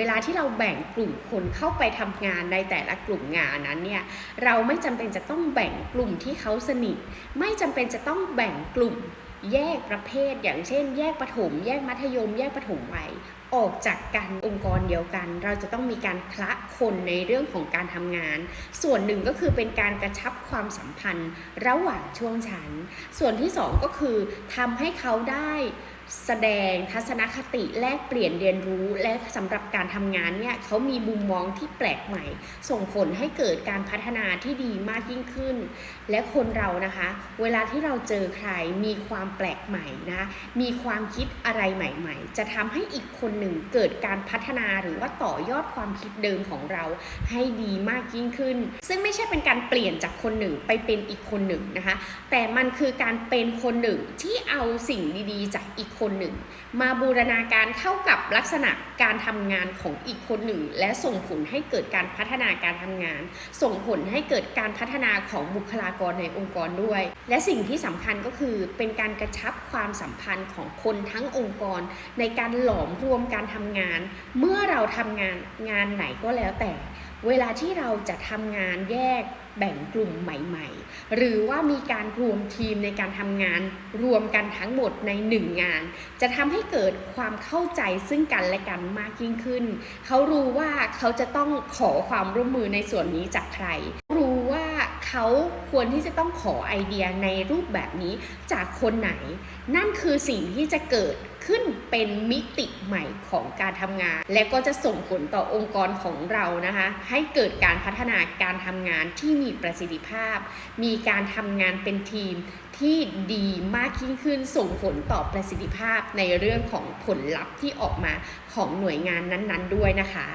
เวลาที่เราแบ่งกลุ่มคนเข้าไปทำงานในแต่ละกลุ่มงานนั้นเนี่ยเราไม่จำเป็นจะต้องแบ่งกลุ่มที่เขาสนิท ไม่จำเป็นจะต้องแบ่งกลุ่มแยกประเภท อย่างเช่น แยกประถม แยกมัธยม แยกประถมวัยออกจากกันองค์กรเดียวกัน เราจะต้องมีการคละคนในเรื่องของการทำงาน ส่วนหนึ่งก็คือเป็นการกระชับความสัมพันธ์ระหว่างช่วงชั้น ส่วนที่สองก็คือทำให้เขาได้ แสดงทัศนคติแลกเปลี่ยนเรียนรู้และสำหรับการทำงานเนี่ยเขามีมุมมองที่แปลกใหม่ ส่งผลให้เกิดการพัฒนาที่ดีมากยิ่งขึ้น และคนเรานะคะ เวลาที่เราเจอใครมีความแปลกใหม่นะมีความคิดอะไรใหม่ ๆ จะทำให้อีกคนหนึ่งเกิดการพัฒนาหรือว่าต่อยอดความคิดเดิมของเราให้ดีมากยิ่งขึ้น ซึ่งไม่ใช่เป็นการเปลี่ยนจากคนหนึ่งไปเป็นอีกคนหนึ่งนะคะ แต่มันคือการเป็นคนหนึ่งที่เอาสิ่งดีๆ จากอีกคนหนึ่ง มาบูรณาการเข้ากับลักษณะการทำงานของอีกคนหนึ่ง และส่งผลให้เกิดการพัฒนาการทำงาน ส่งผลให้เกิดการพัฒนาของบุคลากรในองค์กรด้วย และสิ่งที่สำคัญก็คือเป็นการกระชับความสัมพันธ์ของคนทั้งองค์กร ในการหลอมรวมการทำงาน เมื่อเราทำงานงานไหนก็แล้วแต่ เวลาที่เราจะทำงานแยกแบ่งกลุ่มใหม่ๆ หรือว่ามีการรวมทีมในการทำงานรวมกันทั้งหมดในหนึ่งงาน จะทำให้เกิดความเข้าใจซึ่งกันและกันมากยิ่งขึ้น เขารู้ว่าเขาจะต้องขอความร่วมมือในส่วนนี้จากใครรู้ เขาควรที่จะต้องขอไอเดียในรูปแบบนี้จากคนไหน นั่นคือสิ่งที่จะเกิดขึ้นเป็นมิติใหม่ของการทำงาน และก็จะส่งผลต่อองค์กรของเรานะคะ ให้เกิดการพัฒนาการทำงานที่มีประสิทธิภาพ มีการทำงานเป็นทีมที่ดีมากยิ่งขึ้นส่งผลต่อประสิทธิภาพในเรื่องของผลลัพธ์ที่ออกมาของหน่วยงานนั้นๆ ด้วยนะคะ